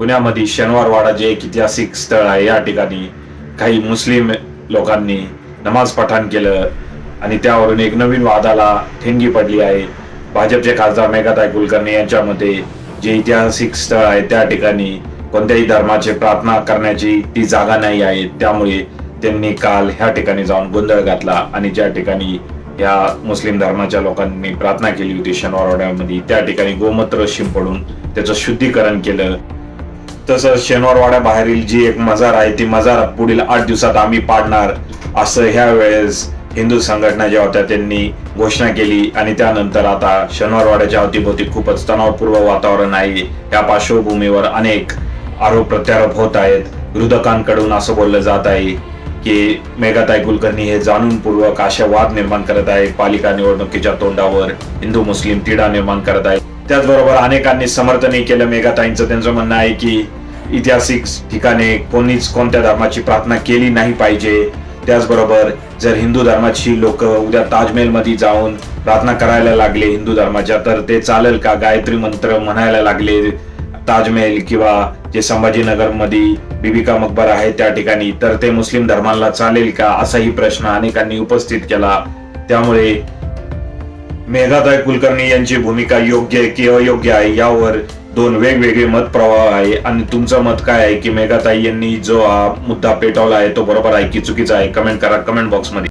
पुण्यामध्ये शनिवारवाडा जे एक ऐतिहासिक स्थळ आहे या ठिकाणी काही मुस्लिम लोकांनी नमाज पठाण केलं आणि त्यावरून एक नवीन वादाला ठेंगी पडली आहे. भाजपचे खासदार मेघाताई कुलकर्णी यांच्यामध्ये जे ऐतिहासिक स्थळ आहे त्या ठिकाणी कोणत्याही धर्माची प्रार्थना करण्याची ती जागा नाही आहे. त्यामुळे त्यांनी काल ह्या ठिकाणी जाऊन गोंधळ घातला आणि ज्या ठिकाणी या मुस्लिम धर्माच्या लोकांनी प्रार्थना केली होती शनिवारवाड्यामध्ये त्या ठिकाणी गोमूत्र शिंपडून त्याचं शुद्धीकरण केलं. तसंच शनिवारवाड्या बाहेरील जी एक मजार आहे ती मजार पुढील आठ दिवसात आम्ही पाडणार असं ह्या वेळेस हिंदू संघटना ज्या होत्या त्यांनी घोषणा केली आणि त्यानंतर आता शनिवारवाड्याच्या अवतीभोवती खूपच तणावपूर्व वातावरण आहे. या पार्श्वभूमीवर अनेक आरोप प्रत्यारोप होत आहेत. विरोधकांकडून असं बोललं जात आहे की मेघाताई कुलकर्णी हे जाणूनपूर्वक अशा वाद निर्माण करत आहे पालिका निवडणुकीच्या तोंडावर हिंदू मुस्लिम तिढा निर्माण करत आहे त्याचबरोबर अनेकांनी समर्थनही केलं. मेघाताईंचं त्यांचं म्हणणं आहे की ऐतिहासिक ठिकाणे कोणीच कोणत्या धर्माची प्रार्थना केली नाही पाहिजे. त्याचबरोबर जर हिंदू धर्माची लोक उद्या ताजमहलमध्ये जाऊन प्रार्थना करायला लागले हिंदू धर्माच्या तर ते चालेल का? गायत्री मंत्र म्हणायला लागले ताजमहल किंवा जे संभाजीनगरमध्ये बिबिका मकबर आहे त्या ठिकाणी तर ते मुस्लिम धर्माला चालेल का? असाही प्रश्न अनेकांनी उपस्थित केला. त्यामुळे मेघाताई कुलकर्णी यांची भूमिका योग्य आहे की अयोग्य आहे यावर दोन वेगवेगळे मत प्रवाह आहे. आणि तुमचं मत काय आहे की मेघाताई यांनी जो हा मुद्दा पेटवला आहे तो बरोबर आहे की चुकीचा आहे? कमेंट करा कमेंट बॉक्समध्ये